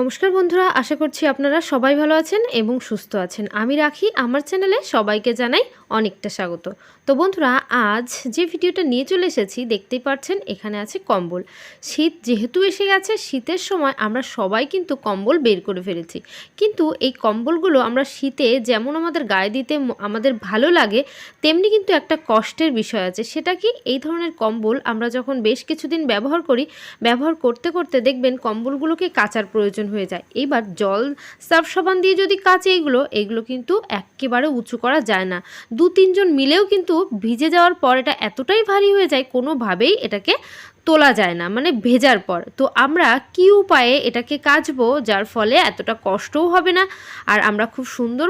নমস্কার বন্ধুরা, আশা করছি আপনারা সবাই ভালো আছেন এবং সুস্থ আছেন। আমি রাখি, আমার চ্যানেলে সবাইকে জানাই অনেকটা স্বাগত। তো বন্ধুরা, আজ যে ভিডিওটা নিয়ে চলে এসেছি, দেখতেই পাচ্ছেন এখানে আছে কম্বল। শীত যেহেতু এসে গেছে, শীতের সময় আমরা সবাই কিন্তু কম্বল বের করে ফেলেছি। কিন্তু এই কম্বলগুলো আমরা শীতে যেমন আমাদের গায়ে দিতে আমাদের ভালো লাগে, তেমনি কিন্তু একটা কষ্টের বিষয় আছে। সেটা কি? এই ধরনের কম্বল আমরা যখন বেশ কিছুদিন ব্যবহার করি, ব্যবহার করতে করতে দেখবেন কম্বলগুলোকে কাচার প্রয়োজন হয়ে যায়। এবার জল সার্ফ সাবান দিয়ে যদি কাচে এগুলো এগুলো কিন্তু একেবারে উঁচু করা যায় না। দু, তিনজন মিলেও কিন্তু ভিজে যাওয়ার পর এটা এতটাই ভারী হয়ে যায়, কোনোভাবেই এটাকে তোলা যায় না মানে ভেজার পর। তো আমরা কি উপায়ে এটাকে কাচবো, যার ফলে এতটা কষ্টও হবে না, আর আমরা খুব সুন্দর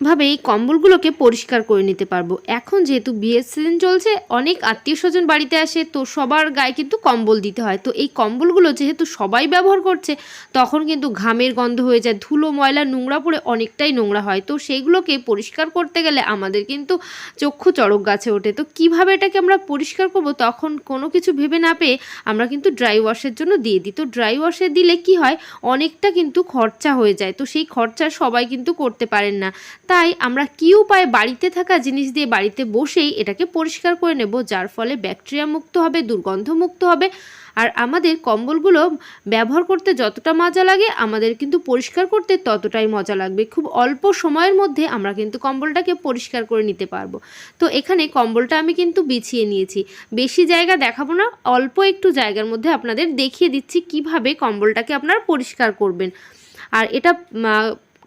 ভাবে এই কম্বলগুলোকে পরিষ্কার করে নিতে পারব। এখন যেহেতু বিয়ের সিজন চলছে, অনেক আত্মীয় স্বজন বাড়িতে আসে, তো সবার গায়ে কিন্তু কম্বল দিতে হয়। তো এই কম্বলগুলো যেহেতু সবাই ব্যবহার করছে, তখন কিন্তু ঘামের গন্ধ হয়ে যায়, ধুলো, ময়লা, নোংরা পড়ে অনেকটাই নোংরা হয়। তো সেইগুলোকে পরিষ্কার করতে গেলে আমাদের কিন্তু চক্ষু চড়ক গাছে ওঠে। তো কীভাবে এটাকে আমরা পরিষ্কার করব, তখন কোনো কিছু ভেবে না পেয়ে আমরা কিন্তু ড্রাই ওয়াশের জন্য দিয়ে দিই। তো ড্রাই ওয়াশে দিলে কি হয়, অনেকটা কিন্তু খরচা হয়ে যায়। তো সেই খরচা সবাই কিন্তু করতে পারেন না। তাই আমরা কী উপায়ে বাড়িতে থাকা জিনিস দিয়ে বাড়িতে বসেই এটাকে পরিষ্কার করে নেব, যার ফলে ব্যাকটেরিয়া মুক্ত হবে, দুর্গন্ধ মুক্ত হবে। আর আমাদের কম্বলগুলো ব্যবহার করতে যতটা মজা লাগে, আমাদের কিন্তু পরিষ্কার করতে ততটাই মজা লাগবে। খুব অল্প সময়ের মধ্যে আমরা কিন্তু কম্বলটাকে পরিষ্কার করে নিতে পারব। তো এখানে কম্বলটা আমি কিন্তু বিছিয়ে নিয়েছি। বেশি জায়গা দেখাবো না, অল্প একটু জায়গার মধ্যে আপনাদের দেখিয়ে দিচ্ছি কীভাবে কম্বলটাকে আপনারা পরিষ্কার করবেন। আর এটা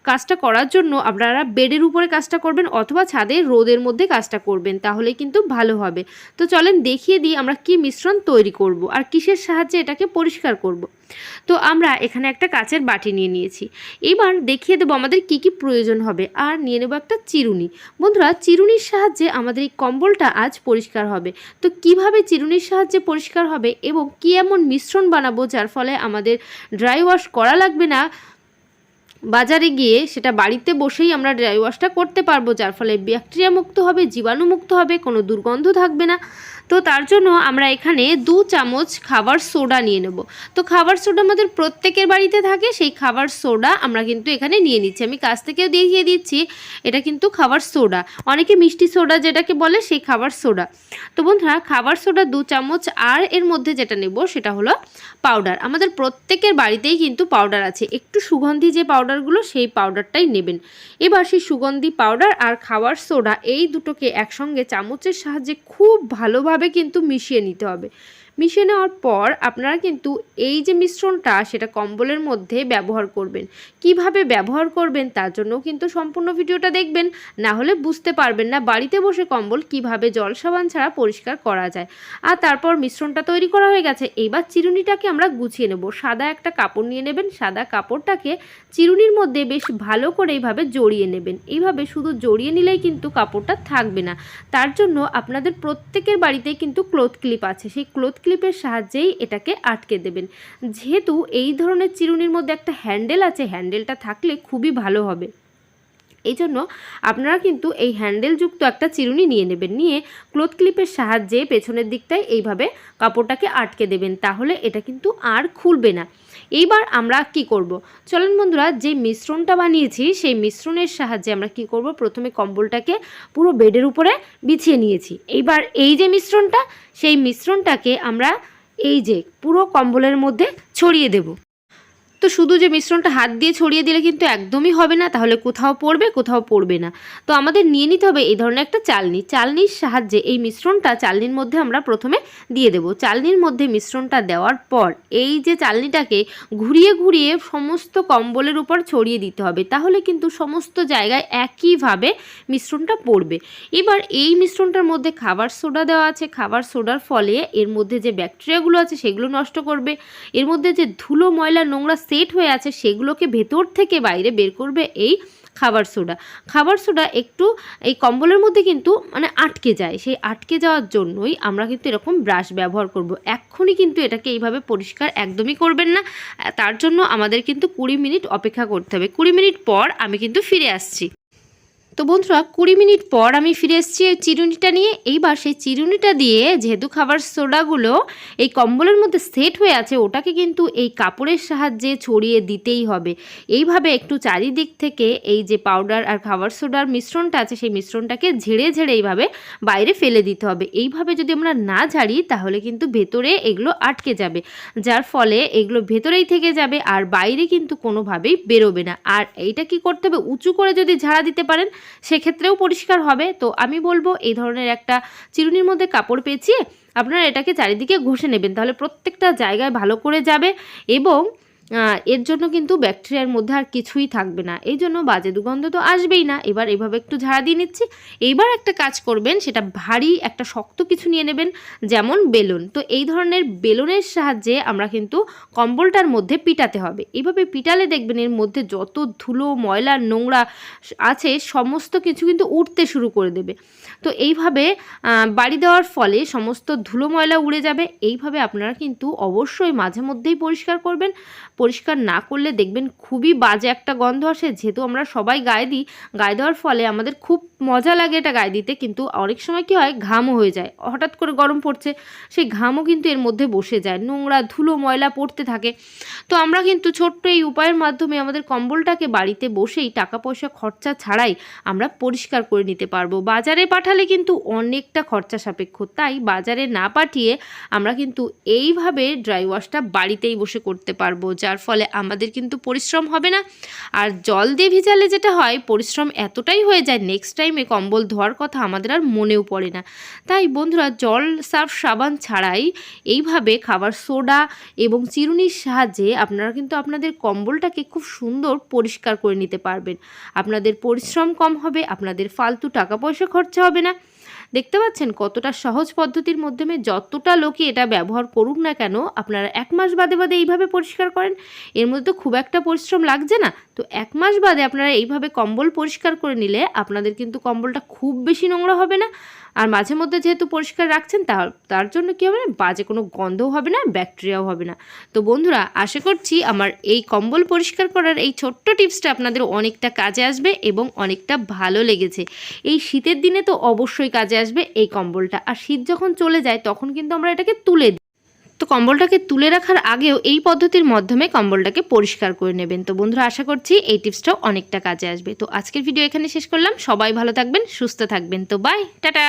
কাজটা করার জন্য আপনারা বেডের উপরে কাজটা করবেন অথবা ছাদে রোদের মধ্যে কাজটা করবেন, তাহলে কিন্তু ভালো হবে। তো চলেন দেখিয়ে দিই আমরা কি মিশ্রণ তৈরি করব আর কিসের সাহায্যে এটাকে পরিষ্কার করব। তো আমরা এখানে একটা কাচের বাটি নিয়ে নিয়েছি। এবার দেখিয়ে দেবো আমাদের কি কি প্রয়োজন হবে আর নিয়ে নেব একটা চিরুনি। বন্ধুরা, চিরুনির সাহায্যে আমাদের এই কম্বলটা আজ পরিষ্কার হবে। তো কীভাবে চিরুনির সাহায্যে পরিষ্কার হবে এবং কি এমন মিশ্রণ বানাবো যার ফলে আমাদের ড্রাই ওয়াশ করা লাগবে না বাজারে গিয়ে সেটা বাড়িতে বসেই আমরা ড্রাই ওয়াশটা করতে পারব, যার ফলে ব্যাকটেরিয়া মুক্ত হবে, জীবাণু মুক্ত হবে, কোনো দুর্গন্ধ থাকবে না। তো তার জন্য আমরা এখানে দু চামচ খাবার সোডা নিয়ে নেব। তো খাবার সোডা আমাদের প্রত্যেকের বাড়িতে থাকে, সেই খাবার সোডা আমরা কিন্তু এখানে নিয়ে নিচ্ছি। আমি কাছ থেকেও দেখিয়ে দিচ্ছি, এটা কিন্তু খাবার সোডা। অনেকে মিষ্টি সোডা যেটাকে বলে, সেই খাবার সোডা। তো বন্ধুরা, খাবার সোডা দু চামচ, আর এর মধ্যে যেটা নেব সেটা হলো পাউডার। আমাদের প্রত্যেকের বাড়িতেই কিন্তু পাউডার আছে। একটু সুগন্ধি যে পাউডারগুলো, সেই পাউডারটাই নেবেন। এবার সেই সুগন্ধি পাউডার আর খাবার সোডা, এই দুটোকে একসঙ্গে চামচের সাহায্যে খুব ভালোভাবে কিন্তু মিশিয়ে নিতে হবে। মিশিয়ে নেওয়ার পর আপনারা কিন্তু এই যে মিশ্রণটা, সেটা কম্বলের মধ্যে ব্যবহার করবেন। কীভাবে ব্যবহার করবেন তার জন্যও কিন্তু সম্পূর্ণ ভিডিওটা দেখবেন। না হলে বুঝতে পারবেন না বাড়িতে বসে কম্বল কীভাবে জল সাবান ছাড়া পরিষ্কার করা যায়। আর তারপর মিশ্রণটা তৈরি করা হয়ে গেছে। এইবার চিরুনিটাকে আমরা গুছিয়ে নেব। সাদা একটা কাপড় নিয়ে নেবেন। সাদা কাপড়টাকে চিরুনির মধ্যে বেশ ভালো করে এইভাবে জড়িয়ে নেবেন। এইভাবে শুধু জড়িয়ে নিলেই কিন্তু কাপড়টা থাকবে না। তার জন্য আপনাদের প্রত্যেকের বাড়িতেই কিন্তু ক্লোথ ক্লিপ আছে। সেই ক্লোথ ক্লিপের সাহায্যেই এটাকে আটকে দেবেন। যেহেতু এই ধরনের চিরুনির মধ্যে একটা হ্যান্ডেল আছে, হ্যান্ডেলটা থাকলে খুবই ভালো হবে। এই জন্য আপনারা কিন্তু এই হ্যান্ডেলযুক্ত একটা চিরুনি নিয়ে নেবেন। নিয়ে ক্লোথ ক্লিপের সাহায্যে পেছনের দিকটায় এইভাবে কাপড়টাকে আটকে দেবেন। তাহলে এটা কিন্তু আর খুলবে না। এইবার আমরা কি করব? চলেন বন্ধুরা, যে মিশ্রণটা বানিয়েছি, সেই মিশ্রণের সাহায্যে আমরা কি করব? প্রথমে কম্বলটাকে পুরো বেডের উপরে বিছিয়ে নিয়েছি। এইবার এই যে মিশ্রণটা, সেই মিশ্রণটাকে আমরা এই যে পুরো কম্বলের মধ্যে ছড়িয়ে দেব। তো শুধু যে মিশ্রণটা হাত দিয়ে ছড়িয়ে দিলে কিন্তু একদমই হবে না, তাহলে কোথাও পড়বে কোথাও পড়বে না। তো আমাদের নিয়ে নিতে হবে এই ধরনের একটা চালনি। চালনির সাহায্যে এই মিশ্রণটা চালনির মধ্যে আমরা প্রথমে দিয়ে দেব। চালনির মধ্যে মিশ্রণটা দেওয়ার পর এই যে চালনিটাকে ঘুরিয়ে ঘুরিয়ে সমস্ত কম্বলের উপর ছড়িয়ে দিতে হবে, তাহলে কিন্তু সমস্ত জায়গায় একইভাবে মিশ্রণটা পড়বে। এবার এই মিশ্রণটার মধ্যে খাবার সোডা দেওয়া আছে। খাবার সোডার ফলে এর মধ্যে যে ব্যাকটেরিয়াগুলো আছে সেগুলো নষ্ট করবে। এর মধ্যে যে ধুলো, ময়লা, নোংরা সেট হয়ে আছে, সেগুলোকে ভেতর থেকে বাইরে বের করবে এই খাবার সোডা। খাবার সোডা একটু এই কম্বলের মধ্যে কিন্তু মানে আটকে যায়। সেই আটকে যাওয়ার জন্যই আমরা কিন্তু এরকম ব্রাশ ব্যবহার করব। এক্ষুনি কিন্তু এটাকে এইভাবে পরিষ্কার একদমই করবেন না। তার জন্য আমাদের কিন্তু কুড়ি মিনিট অপেক্ষা করতে হবে। কুড়ি মিনিট পর আমি কিন্তু ফিরে আসছি। তো বন্ধুরা, কুড়ি মিনিট পর আমি ফিরে এসেছি চিরুনিটা নিয়ে। এইবার সেই চিরুনিটা দিয়ে যেহেতু খাবার সোডাগুলো এই কম্বলের মধ্যে সেট হয়ে আছে, ওটাকে কিন্তু এই কাপড়ের সাহায্যে ছড়িয়ে দিতেই হবে। এইভাবে একটু চারিদিক থেকে এই যে পাউডার আর খাবার সোডার মিশ্রণটা আছে, সেই মিশ্রণটাকে ঝেড়ে ঝেড়ে এইভাবে বাইরে ফেলে দিতে হবে। এইভাবে যদি আমরা না ঝাড়ি, তাহলে কিন্তু ভেতরে এগুলো আটকে যাবে, যার ফলে এগুলো ভেতরেই থেকে যাবে আর বাইরে কিন্তু কোনোভাবেই বেরোবে না। আর এইটা কি করতে হবে? উঁচু করে যদি ঝাড়া দিতে পারেন সেক্ষেত্রেও পরিষ্কার হবে। তো আমি বলব, এই ধরনের একটা চিরুনির মধ্যে কাপড় পেঁচিয়ে আপনারা এটাকে চারিদিকে ঘষে নেবেন। তাহলে প্রত্যেকটা জায়গায় ভালো করে যাবে এবং এর জন্য কিন্তু ব্যাকটেরিয়ার মধ্যে আর কিছুই থাকবে না। এই জন্য বাজে দুর্গন্ধ তো আসবেই না। এবার এভাবে একটু ঝাড়া দিয়ে নিচ্ছি। এইবার একটা কাজ করবেন, সেটা ভারী একটা শক্ত কিছু নিয়ে নেবেন, যেমন বেলুন। তো এই ধরনের বেলুনের সাহায্যে আমরা কিন্তু কম্বলটার মধ্যে পিটাতে হবে। এইভাবে পিটালে দেখবেন এর মধ্যে যত ধুলো, ময়লা, নোংরা আছে, সমস্ত কিছু কিন্তু উঠতে শুরু করে দেবে। তো এইভাবে বাড়ি দেওয়ার ফলে সমস্ত ধুলো, ময়লা উড়ে যাবে। এইভাবে আপনারা কিন্তু অবশ্যই মাঝে মধ্যেই পরিষ্কার করবেন। পরিষ্কার না করলে দেখবেন খুবই বাজে একটা গন্ধ আসে। যেহেতু আমরা সবাই গায়ে দিই, গায়ে দেওয়ার ফলে আমাদের খুব মজা লাগে এটা গায়ে দিতে, কিন্তু অনেক সময় কী হয়, ঘামও হয়ে যায়। হঠাৎ করে গরম পড়ছে, সেই ঘামও কিন্তু এর মধ্যে বসে যায়। নোংরা ধুলো ময়লা পড়তে থাকে। তো আমরা কিন্তু ছোট্ট এই উপায়ের মাধ্যমে আমাদের কম্বলটাকে বাড়িতে বসেই টাকা পয়সা খরচা ছাড়াই আমরা পরিষ্কার করে নিতে পারব। বাজারে পাঠালে কিন্তু অনেকটা খরচা সাপেক্ষ। তাই বাজারে না পাঠিয়ে আমরা কিন্তু এইভাবে ড্রাই ওয়াশটা বাড়িতেই বসে করতে পারব। যার ফলে আমাদের কিন্তু পরিশ্রম হবে না। আর জল দিয়ে ভিজালে যেটা হয়, পরিশ্রম এতটাই হয়ে যায় নেক্সট টাইমে কম্বল ধোয়ার কথা আমাদের আর মনেও পড়ে না। তাই বন্ধুরা, জল সার্ফ সাবান ছাড়াই এইভাবে খাবার সোডা এবং চিরুনির সাহায্যে আপনারা কিন্তু আপনাদের কম্বলটাকে খুব সুন্দর পরিষ্কার করে নিতে পারবেন। আপনাদের পরিশ্রম কম হবে, আপনাদের ফালতু টাকা পয়সা খরচা হবে না। দেখতে পাচ্ছেন কতটা সহজ পদ্ধতির মাধ্যমে যতটা লোকই এটা ব্যবহার করুক না কেন, আপনারা এক মাস বাদে বাদে এইভাবে পরিষ্কার করেন। এর মধ্যে তো খুব একটা পরিশ্রম লাগছে না। তো এক মাস বাদে আপনারা এইভাবে কম্বল পরিষ্কার করে নিলে আপনাদের কিন্তু কম্বলটা খুব বেশি নোংরা হবে না। আর মাঝে মধ্যে যেহেতু পরিষ্কার রাখছেন তার তার জন্য কী হবে না? বাজে কোনো গন্ধও হবে না, ব্যাকটেরিয়াও হবে না। তো বন্ধুরা, আশা করছি আমার এই কম্বল পরিষ্কার করার এই ছোট্ট টিপসটা আপনাদের অনেকটা কাজে আসবে এবং অনেকটা ভালো লেগেছে। এই শীতের দিনে তো অবশ্যই কাজে আসবে এই কম্বলটা। আর শীত যখন চলে যায়, তখন কিন্তু আমরা এটাকে তুলে তো কম্বলটাকে তুলে রাখার আগেও এই পদ্ধতির মাধ্যমে কম্বলটাকে পরিষ্কার করে নেবেন। তো বন্ধুরা, আশা করছি এই টিপসটাও অনেকটা কাজে আসবে। তো আজকের ভিডিও এখানে শেষ করলাম। সবাই ভালো থাকবেন, সুস্থ থাকবেন। তো বাই টাটা!